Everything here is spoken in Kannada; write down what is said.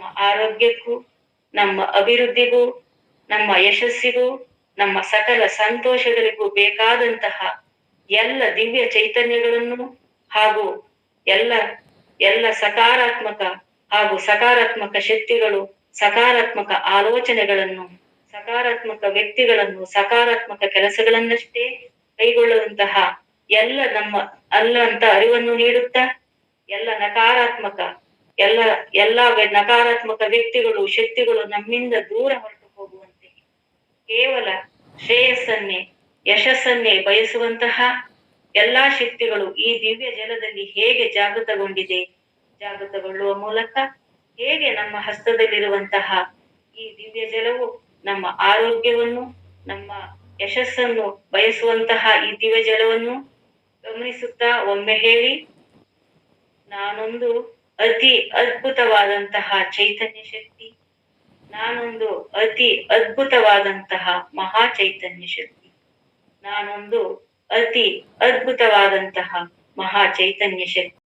ನಮ್ಮ ಆರೋಗ್ಯಕ್ಕೂ, ನಮ್ಮ ಅಭಿವೃದ್ಧಿಗೂ, ನಮ್ಮ ಯಶಸ್ಸಿಗೂ, ನಮ್ಮ ಸಕಲ ಸಂತೋಷಗಳಿಗೂ ಬೇಕಾದಂತಹ ಎಲ್ಲ ದಿವ್ಯ ಚೈತನ್ಯಗಳನ್ನು ಹಾಗೂ ಎಲ್ಲ ಎಲ್ಲ ಸಕಾರಾತ್ಮಕ ಹಾಗೂ ಸಕಾರಾತ್ಮಕ ಶಕ್ತಿಗಳು, ಸಕಾರಾತ್ಮಕ ಆಲೋಚನೆಗಳನ್ನು, ಸಕಾರಾತ್ಮಕ ವ್ಯಕ್ತಿಗಳನ್ನು, ಸಕಾರಾತ್ಮಕ ಕೆಲಸಗಳನ್ನಷ್ಟೇ ಕೈಗೊಳ್ಳುವಂತಹ ಎಲ್ಲ ನಮ್ಮ ಅಲ್ಲಂತ ಅರಿವನ್ನು ನೀಡುತ್ತಾ, ಎಲ್ಲ ನಕಾರಾತ್ಮಕ ಎಲ್ಲ ಎಲ್ಲ ನಕಾರಾತ್ಮಕ ವ್ಯಕ್ತಿಗಳು, ಶಕ್ತಿಗಳು ನಮ್ಮಿಂದ ದೂರ ಹೊರಟು ಹೋಗುವಂತೆ. ಕೇವಲ ಶ್ರೇಯಸ್ಸನ್ನೇ, ಯಶಸ್ಸನ್ನೇ ಬಯಸುವಂತಹ ಎಲ್ಲಾ ಶಕ್ತಿಗಳು ಈ ದಿವ್ಯ ಜಲದಲ್ಲಿ ಹೇಗೆ ಜಾಗೃತಗೊಂಡಿದೆ, ಜಾಗೃತಗೊಳ್ಳುವ ಮೂಲಕ ಹೇಗೆ ನಮ್ಮ ಹಸ್ತದಲ್ಲಿರುವಂತಹ ಈ ದಿವ್ಯ ಜಲವು, ನಮ್ಮ ಆರೋಗ್ಯವನ್ನು, ನಮ್ಮ ಯಶಸ್ಸನ್ನು ಬಯಸುವಂತಹ ಈ ದಿವ್ಯ ಜಲವನ್ನು ಗಮನಿಸುತ್ತಾ ಒಮ್ಮೆ ಹೇಳಿ, ನಾನೊಂದು ಅತಿ ಅದ್ಭುತವಾದಂತಹ ಚೈತನ್ಯ ಶಕ್ತಿ, ನಾನೊಂದು ಅತಿ ಅದ್ಭುತವಾದಂತಹ ಮಹಾ ಚೈತನ್ಯ ಶಕ್ತಿ, ನಾನೊಂದು ಅತಿ ಅದ್ಭುತವಾದಂತಹ ಮಹಾ ಚೈತನ್ಯ ಶಕ್ತಿ.